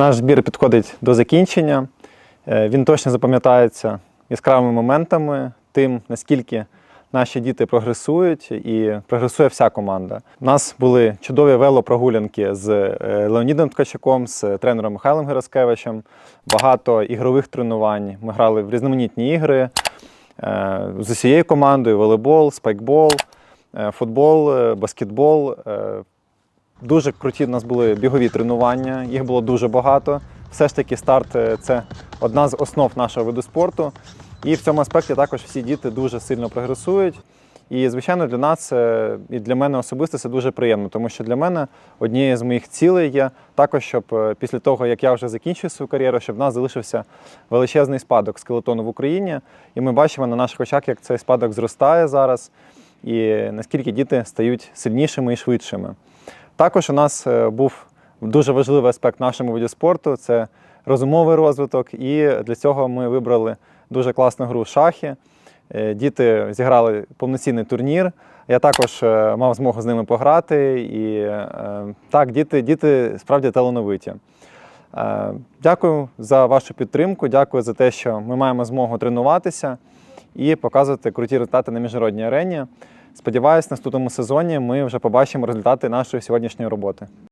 Наш збір підходить до закінчення. Е, Він точно запам'ятається яскравими моментами, тим, наскільки наші діти прогресують, і прогресує вся команда. У нас були чудові велопрогулянки з е, Леонідом Ткачаком, з тренером Михайлом Гераскевичем, багато ігрових тренувань. Ми грали в різноманітні ігри е, з усією командою: волейбол, спайкбол, футбол, баскетбол. Дуже круті в нас були бігові тренування, їх було дуже багато. Все ж таки, старт е, це одна з основ нашого виду спорту. І в цьому аспекті також всі діти дуже сильно прогресують. І, звичайно, для нас е, і для мене особисто це дуже приємно, тому що для мене однією з моїх цілей є також, щоб е, після того, як я вже закінчую свою кар'єру, щоб в нас залишився величезний спадок скелетону в Україні. І ми бачимо на наших очах, як цей спадок зростає зараз, і наскільки діти стають сильнішими і швидшими. Також у нас е, був дуже важливий аспект нашому виді спорту це розумовий розвиток, і для цього ми вибрали дуже класну гру шахи. Е, Діти зіграли повноцінний турнір. Я також е, мав змогу з ними пограти. І так, діти, діти справді талановиті. Дякую за вашу підтримку. Дякую за те, що ми маємо змогу тренуватися і показувати круті результати на міжнародній арені. Сподіваюсь, наступному сезоні ми вже побачимо результати нашої сьогоднішньої роботи.